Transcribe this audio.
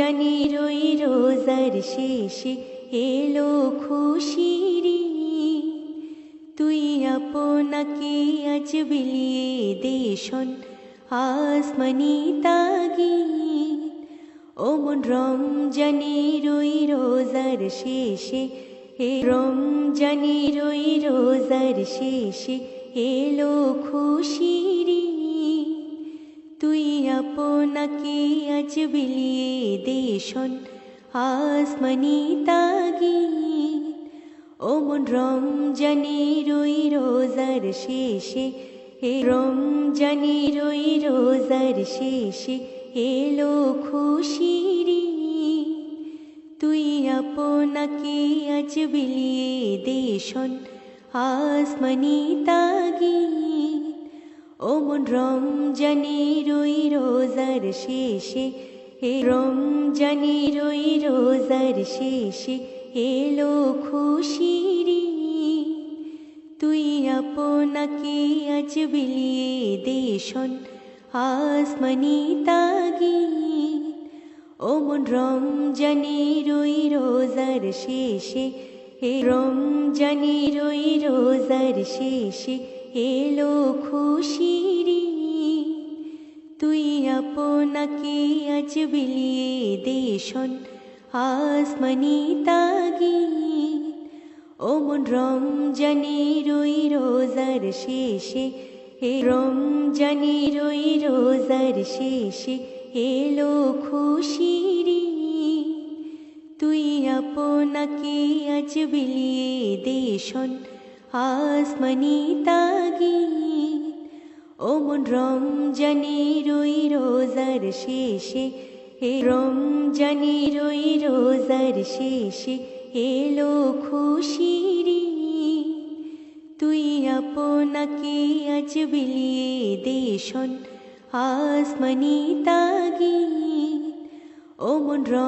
রমজানের ওই রোজার শেষে এলো খুশির। তুই আপনাকে আজ বিলিয়ে দেশন আসমানি তাগিদ ওমন রমজানের ওই রোজার শেষে রমজানের ওই রোজার শেষে এলো। তুই আপনাকে আজ বিলিয়ে দেশন আসমানি তাগিদ ওমন রমজানের ওই রোজার শেষে এ রমজানের ওই রোজার শেষে এলো খুশির। তুই আপনাকে আজ বিলিয়ে দেশন আসমানি তাগিদ ওমন রমজানের ওই রোজার শেষে এ রমজানের ওই রোজার শেষে, এলো খুশির। তুই আপনাকে আজ বিলিয়ে দেশন আসমানি তাগিদ ওমন রমজানের ওই রোজার শেষে এ রমজানের ওই রোজার শেষে, এলো। তুই আপনাকে আজ বিলিয়ে দেশন আসমানি তাগিদ ওমন রমজানের ওই রোজার শেষে এ রমজানের ওই রোজার শেষে এলো খুশির তুই আপনাকে আজ বিলিয়ে দেশন আসমানি তাগিদ ওমন রমজানের ওই রোজার শেষে এ রমজানের ওই রোজার শেষে, এলো খুশির। তুই আপনাকে আজ বিলিয়ে দেশন আসমানি তাগিদ ওমন